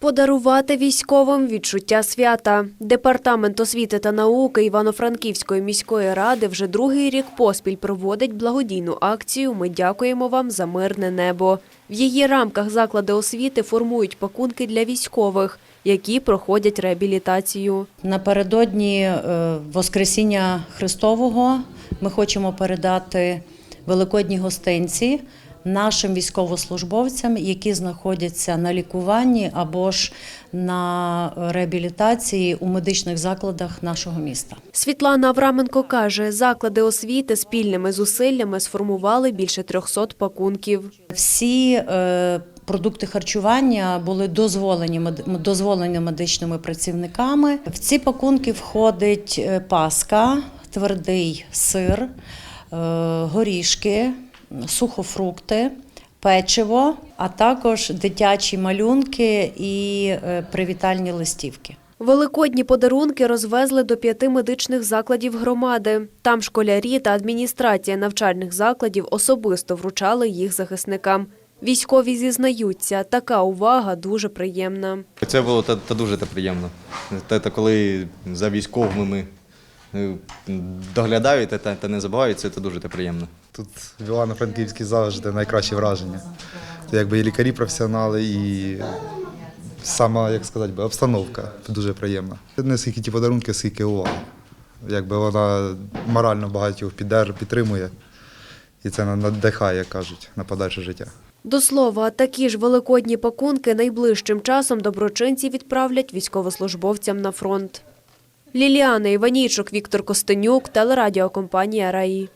Подарувати військовим відчуття свята. Департамент освіти та науки Івано-Франківської міської ради вже другий рік поспіль проводить благодійну акцію Ми дякуємо вам за мирне небо. В її рамках заклади освіти формують пакунки для військових, які проходять реабілітацію. Напередодні е, Воскресіння Христового ми хочемо передати великодні гостинці нашим військовослужбовцям, які знаходяться на лікуванні або ж на реабілітації у медичних закладах нашого міста. Світлана Авраменко каже, заклади освіти спільними зусиллями сформували більше 300 пакунків. Всі е, продукти харчування були дозволені дозволені медичними працівниками. В ці пакунки входить е, паска, твердий сир, е, горішки, сухофрукти. Печиво, а також дитячі малюнки і е, привітальні листівки. Великодні подарунки розвезли до п'яти медичних закладів громади. Там школярі та адміністрація навчальних закладів особисто вручали їх захисникам. Військові зізнаються, така увага дуже приємна. Це було та, та дуже та приємно. Те, та коли за військовими е, доглядають та, та, не забувають, це дуже приємно. Тут в Івано-Франківській завжди найкращі враження. Це якби і лікарі професіонали, і сама, як сказати, би, обстановка дуже приємна. Не скільки ті подарунки, скільки уваги. Якби вона морально багатьох підтримує, і це надихає, як кажуть, на подальше життя. До слова, такі ж великодні пакунки найближчим часом доброчинці відправлять військовослужбовцям на фронт. Ліліана Іванійчук, Віктор Костенюк, телерадіокомпанія Раї.